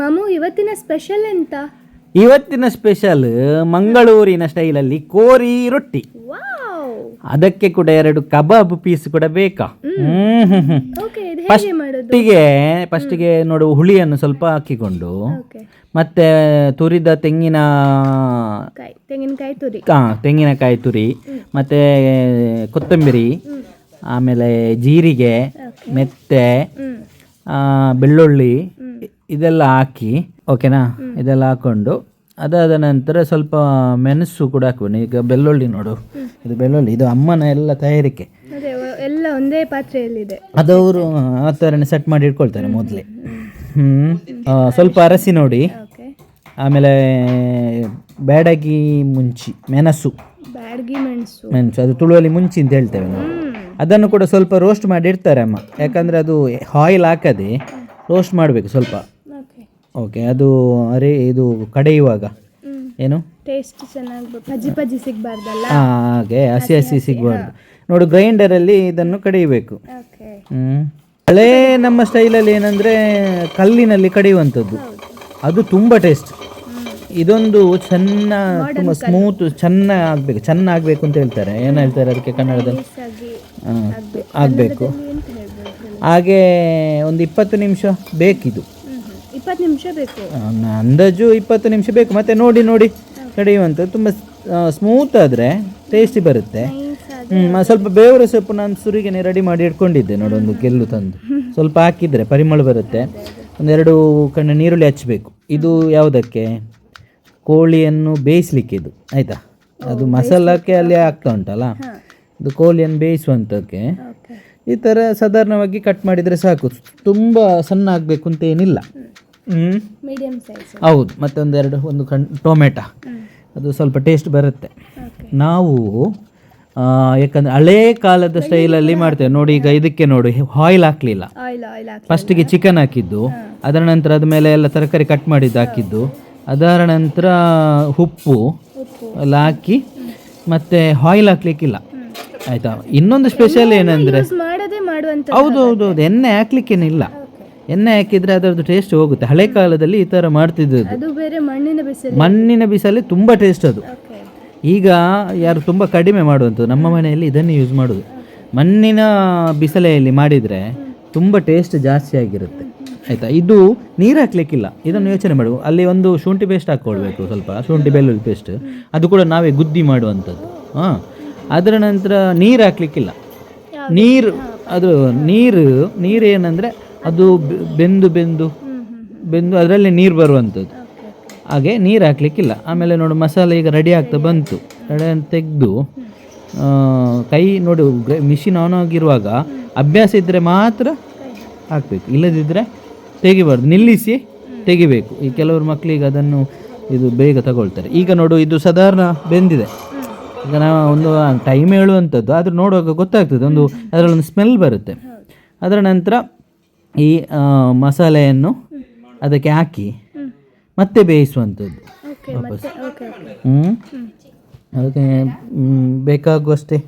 ಮಾಮು ಇವತ್ತಿನ ಸ್ಪೆಷಲ್ ಎಂತ? ಇವತ್ತಿನ ಸ್ಪೆಷಲ್ ಮಂಗಳೂರಿನ ಸ್ಟೈಲಲ್ಲಿ ಕೋರಿ ರೊಟ್ಟಿ. ಅದಕ್ಕೆ ಕೂಡ ಎರಡು ಕಬಾಬ್ ಪೀಸ್ ಕೂಡ ಬೇಕಾ? ಫಸ್ಟಿಗೆ ಫಸ್ಟಿಗೆ ನೋಡು ಹುಳಿಯನ್ನು ಸ್ವಲ್ಪ ಹಾಕಿಕೊಂಡು ಮತ್ತೆ ತುರಿದ ತೆಂಗಿನ ತೆಂಗಿನಕಾಯಿ ತುರಿ. ತೆಂಗಿನಕಾಯಿ ತುರಿ ಮತ್ತೆ ಕೊತ್ತಂಬರಿ ಆಮೇಲೆ ಜೀರಿಗೆ ಮೆತ್ತೆ ಬೆಳ್ಳುಳ್ಳಿ ಇದೆಲ್ಲ ಹಾಕಿ ಓಕೆನಾ ಇದೆಲ್ಲ ಹಾಕೊಂಡು ಅದಾದ ನಂತರ ಸ್ವಲ್ಪ ಮೆಣಸು ಕೂಡ ಹಾಕ್ಬೇಕು. ಈಗ ಬೆಳ್ಳುಳ್ಳಿ ನೋಡು. ಇದು ಬೆಳ್ಳುಳ್ಳಿ ಇದು ಅಮ್ಮನ ಎಲ್ಲ ತಯಾರಿಕೆ. ಎಲ್ಲ ಒಂದೇ ಪಾತ್ರೆಯಲ್ಲಿದೆ. ಅದವರು ಆ ಥರನೇ ಸೆಟ್ ಮಾಡಿ ಇಟ್ಕೊಳ್ತಾರೆ ಮೊದಲೇ. ಹ್ಞೂ ಸ್ವಲ್ಪ ಅರಸಿ ನೋಡಿ. ಆಮೇಲೆ ಬ್ಯಾಡಗಿ ಮುಂಚಿ ಮೆಣಸು. ಬ್ಯಾಡ್ಗಿ ಮೆಣಸು. ಮೆಣಸು ಅದು ತುಳುವಲ್ಲಿ ಮುಂಚಿ ಅಂತ ಹೇಳ್ತೇವೆ ನಾವು. ಅದನ್ನು ಕೂಡ ಸ್ವಲ್ಪ ರೋಸ್ಟ್ ಮಾಡಿ ಇಡ್ತಾರೆ ಅಮ್ಮ. ಯಾಕಂದರೆ ಅದು ಆಯಿಲ್ ಹಾಕದೆ ರೋಸ್ಟ್ ಮಾಡಬೇಕು ಸ್ವಲ್ಪ. ಓಕೆ ಅದು ಅರೆ ಇದು ಕಡೆಯುವಾಗ ಏನು? ಟೇಸ್ಟ್ ಚೆನ್ನಾಗಿ ಪಜಿ ಪಜಿ ಸಿಗಬಾರ್ದಲ್ಲ? ಹಾಗೆ ಹಸಿ ಹಸಿ ಸಿಗಬಾರ್ದು. ನೋಡು ಗ್ರೈಂಡರಲ್ಲಿ ಇದನ್ನು ಕಡೆಯಬೇಕು ಹ್ಞೂ ಹಳೆ ನಮ್ಮ ಸ್ಟೈಲಲ್ಲಿ ಏನಂದರೆ ಕಲ್ಲಿನಲ್ಲಿ ಕಡೆಯುವಂಥದ್ದು. ಅದು ತುಂಬ ಟೇಸ್ಟ್ ಇದೊಂದು ಚೆನ್ನ ತುಂಬ ಸ್ಮೂತ್ ಚೆನ್ನ ಆಗಬೇಕು ಚೆನ್ನ ಆಗಬೇಕು ಅಂತ ಹೇಳ್ತಾರೆ. ಏನು ಹೇಳ್ತಾರೆ ಅದಕ್ಕೆ ಕನ್ನಡದಲ್ಲಿ? ಆಗಿ ಆಗಬೇಕು. ಹಾಗೆ ಒಂದು ಇಪ್ಪತ್ತು ನಿಮಿಷ ಬೇಕಿದು. ಇಪ್ಪತ್ತು ನಿಮಿಷ ಬೇಕು. ಅಂದಾಜು ಇಪ್ಪತ್ತು ನಿಮಿಷ ಬೇಕು. ಮತ್ತೆ ನೋಡಿ ನೋಡಿ ಕಡಿಯುವಂಥದ್ದು ತುಂಬ ಸ್ಮೂತ್ ಆದರೆ ಟೇಸ್ಟಿ ಬರುತ್ತೆ. ಹ್ಞೂ ಸ್ವಲ್ಪ ಬೇವರ ಸೊಪ್ಪು ನಾನು ಸುರಿಗೆನೆ ರೆಡಿ ಮಾಡಿ ಇಟ್ಕೊಂಡಿದ್ದೆ ನೋಡಿ ಒಂದು ಗೆಲ್ಲು ತಂದು. ಸ್ವಲ್ಪ ಹಾಕಿದ್ರೆ ಪರಿಮಳ ಬರುತ್ತೆ. ಒಂದೆರಡು ಕಣ್ಣು ನೀರುಳ್ಳಿ ಹಚ್ಚಬೇಕು ಇದು ಯಾವುದಕ್ಕೆ? ಕೋಳಿಯನ್ನು ಬೇಯಿಸ್ಲಿಕ್ಕೆ ಇದು ಆಯಿತಾ ಅದು ಮಸಾಲಕ್ಕೆ ಅಲ್ಲಿ ಆಗ್ತಾ ಉಂಟಲ್ಲ? ಇದು ಕೋಳಿಯನ್ನು ಬೇಯಿಸುವಂಥಕ್ಕೆ. ಈ ಥರ ಸಾಧಾರಣವಾಗಿ ಕಟ್ ಮಾಡಿದರೆ ಸಾಕು. ತುಂಬ ಸಣ್ಣ ಆಗಬೇಕು ಅಂತ ಏನಿಲ್ಲ. ಹ್ಞೂ ಮೀಡಿಯಂ ಸೈಜ್ ಹೌದು ಮತ್ತೆ ಎರಡು ಒಂದು ಕಣ್ ಟೊಮೆಟೊ. ಅದು ಸ್ವಲ್ಪ ಟೇಸ್ಟ್ ಬರುತ್ತೆ. ನಾವು ಯಾಕಂದ್ರೆ ಹಳೇ ಕಾಲದ ಸ್ಟೈಲಲ್ಲಿ ಮಾಡ್ತೇವೆ. ನೋಡಿ ಈಗ ಇದಕ್ಕೆ ನೋಡಿ ಆಯಿಲ್ ಹಾಕ್ಲಿಲ್ಲ. ಫಸ್ಟಿಗೆ ಚಿಕನ್ ಹಾಕಿದ್ದು. ಅದರ ನಂತರ ಅದ ಮೇಲೆ ಎಲ್ಲ ತರಕಾರಿ ಕಟ್ ಮಾಡಿದ್ದು ಹಾಕಿದ್ದು. ಅದರ ನಂತರ ಉಪ್ಪು. ಎಲ್ಲ ಹಾಕಿ ಮತ್ತೆ ಆಯಿಲ್ ಹಾಕ್ಲಿಕ್ಕಿಲ್ಲ. ಆಯ್ತಾ? ಇನ್ನೊಂದು ಸ್ಪೆಷಲ್ ಏನಂದ್ರೆ ಹೌದು ಹೌದು ಹೌದು. ಎಣ್ಣೆ ಹಾಕ್ಲಿಕ್ಕೇನಿಲ್ಲ. ಎಣ್ಣೆ ಹಾಕಿದ್ರೆ ಅದರದ್ದು ಟೇಸ್ಟ್ ಹೋಗುತ್ತೆ. ಹಳೆ ಕಾಲದಲ್ಲಿ ಈ ಥರ ಮಾಡ್ತಿದ್ದದ್ದು. ಅದು ಬೇರೆ ಮಣ್ಣಿನ ಬಿಸಲಿ ಮಣ್ಣಿನ ತುಂಬ ಟೇಸ್ಟ್ ಅದು. ಈಗ ಯಾರು ತುಂಬ ಕಡಿಮೆ ಮಾಡುವಂಥದ್ದು. ನಮ್ಮ ಮನೆಯಲ್ಲಿ ಇದನ್ನು ಯೂಸ್ ಮಾಡೋದು. ಮಣ್ಣಿನ ಬಿಸಲೆಯಲ್ಲಿ ಮಾಡಿದರೆ ತುಂಬ ಟೇಸ್ಟ್ ಜಾಸ್ತಿ ಆಗಿರುತ್ತೆ. ಆಯಿತಾ? ಇದು ನೀರು ಹಾಕ್ಲಿಕ್ಕಿಲ್ಲ. ಇದನ್ನು ಯೋಚನೆ ಮಾಡು ಅಲ್ಲಿ ಒಂದು ಶುಂಠಿ ಪೇಸ್ಟ್ ಹಾಕ್ಕೊಳ್ಬೇಕು ಸ್ವಲ್ಪ. ಶುಂಠಿ ಬೆಳ್ಳುಳ್ಳಿ ಪೇಸ್ಟ್ ಅದು ಕೂಡ ನಾವೇ ಗುದ್ದಿ ಮಾಡುವಂಥದ್ದು. ಹಾಂ. ಅದರ ನಂತರ ನೀರು ಹಾಕ್ಲಿಕ್ಕಿಲ್ಲ. ನೀರು ಅದು ನೀರು ನೀರು ಏನಂದರೆ ಅದು ಬೆಂದು ಬೆಂದು ಬೆಂದು ಅದರಲ್ಲಿ ನೀರು ಬರುವಂಥದ್ದು ಹಾಗೆ ನೀರು ಹಾಕ್ಲಿಕ್ಕಿಲ್ಲ. ಆಮೇಲೆ ನೋಡು ಮಸಾಲೆ ಈಗ ರೆಡಿ ಆಗ್ತಾ ಬಂತು. ರೆಡಿ ಅಂತ ತೆಗೆದು ಕೈ ನೋಡು ಮಿಷಿನ್ ಆನ್ ಆಗಿರುವಾಗ ಅಭ್ಯಾಸ ಇದ್ದರೆ ಮಾತ್ರ ಹಾಕಬೇಕು. ಇಲ್ಲದಿದ್ದರೆ ತೆಗಿಬಾರ್ದು. ನಿಲ್ಲಿಸಿ ತೆಗಿಬೇಕು. ಈ ಕೆಲವರು ಮಕ್ಕಳಿಗೆ ಅದನ್ನು ಇದು ಬೇಗ ತಗೊಳ್ತಾರೆ. ಈಗ ನೋಡು ಇದು ಸಾಧಾರಣ ಬೆಂದಿದೆ. ಈಗ ನಾವು ಒಂದು ಟೈಮ್ ಹೇಳುವಂಥದ್ದು ಆದರೂ ನೋಡುವಾಗ ಗೊತ್ತಾಗ್ತದೆ. ಒಂದು ಅದರಲ್ಲೊಂದು ಸ್ಮೆಲ್ ಬರುತ್ತೆ. ಅದರ ನಂತರ ಈ ಮಸಾಲೆಯನ್ನು ಅದಕ್ಕೆ ಹಾಕಿ ಮತ್ತೆ ಬೇಯಿಸುವಂಥದ್ದು. ವಾಪಸ್. ಹ್ಞೂ ಅದಕ್ಕೆ ಬೇಕಾಗುವಷ್ಟೇ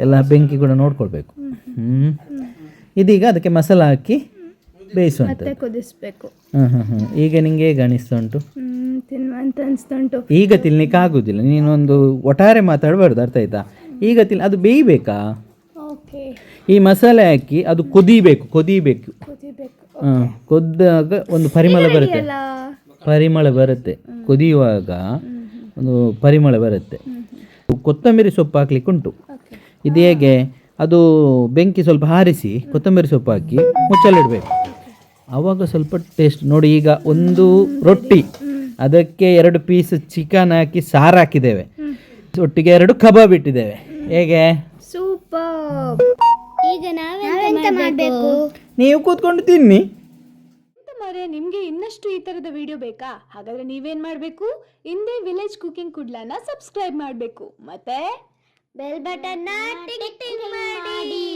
ಎಲ್ಲ ಬೆಂಕಿ ಕೂಡ ನೋಡ್ಕೊಳ್ಬೇಕು. ಹ್ಞೂ ಇದೀಗ ಅದಕ್ಕೆ ಮಸಾಲ ಹಾಕಿ ಬೇಯಿಸುವಂಥದ್ದು. ಕುದಿಸ್ಬೇಕು. ಹಾಂ ಹಾಂ ಹಾಂ ಈಗ ನಿಂಗೆ ಹೇಗೆ ಅನಿಸ್ತಾ ಉಂಟು? ಈಗ ತಿನ್ಲಿಕ್ಕೆ ಆಗುದಿಲ್ಲ. ನೀನೊಂದು ಒಟ್ಟಾರೆ ಮಾತಾಡಬಾರ್ದು ಅರ್ಥ ಆಯ್ತಾ? ಈಗ ತಿನ್ ಅದು ಬೇಯಬೇಕಾ? ಈ ಮಸಾಲೆ ಹಾಕಿ ಅದು ಕುದಿಬೇಕು ಕುದಿಬೇಕು. ಕೊದ್ದಾಗ ಒಂದು ಪರಿಮಳ ಬರುತ್ತೆ. ಪರಿಮಳ ಬರುತ್ತೆ. ಕುದಿಯುವಾಗ ಒಂದು ಪರಿಮಳ ಬರುತ್ತೆ. ಕೊತ್ತಂಬರಿ ಸೊಪ್ಪು ಹಾಕ್ಲಿಕ್ಕೆ ಉಂಟು ಇದು ಹೇಗೆ? ಅದು ಬೆಂಕಿ ಸ್ವಲ್ಪ ಹಾರಿಸಿ ಕೊತ್ತಂಬರಿ ಸೊಪ್ಪು ಹಾಕಿ ಮುಚ್ಚಲಿಡಬೇಕು. ಆವಾಗ ಸ್ವಲ್ಪ ಟೇಸ್ಟ್ ನೋಡಿ ಈಗ ಒಂದು ರೊಟ್ಟಿ. ಅದಕ್ಕೆ ಎರಡು ಪೀಸ್ ಚಿಕನ್ ಹಾಕಿ ಸಾರು ಹಾಕಿದ್ದೇವೆ. ಒಟ್ಟಿಗೆ ಎರಡು ಕಬಾಬ್ ಇಟ್ಟಿದ್ದೇವೆ. ಹೇಗೆ? ಸೂಪರ್. ಈಗ ನಾವೆಂತ ಮಾಡಬೇಕು? ನೀವು ಕೂತ್ಕೊಂಡು ತಿನ್ನಿ. ಮಾರೆ ನಿಮಗೆ ಇನ್ನಷ್ಟು ಈ ತರದ ವಿಡಿಯೋ ಬೇಕಾ? ಹಾಗಾದ್ರೆ ನೀವೇನ್ ಮಾಡಬೇಕು? ಹಿಂದೆ ವಿಲೇಜ್ ಕುಕಿಂಗ್ ಕುಡ್ಲನ ಸಬ್ಸ್ಕ್ರೈಬ್ ಮಾಡಬೇಕು. ಮತ್ತೆ? ಬೆಲ್ ಬಟನ್ನ ಟಿಕ್ ಟಿಕ್ ಮಾಡಿ.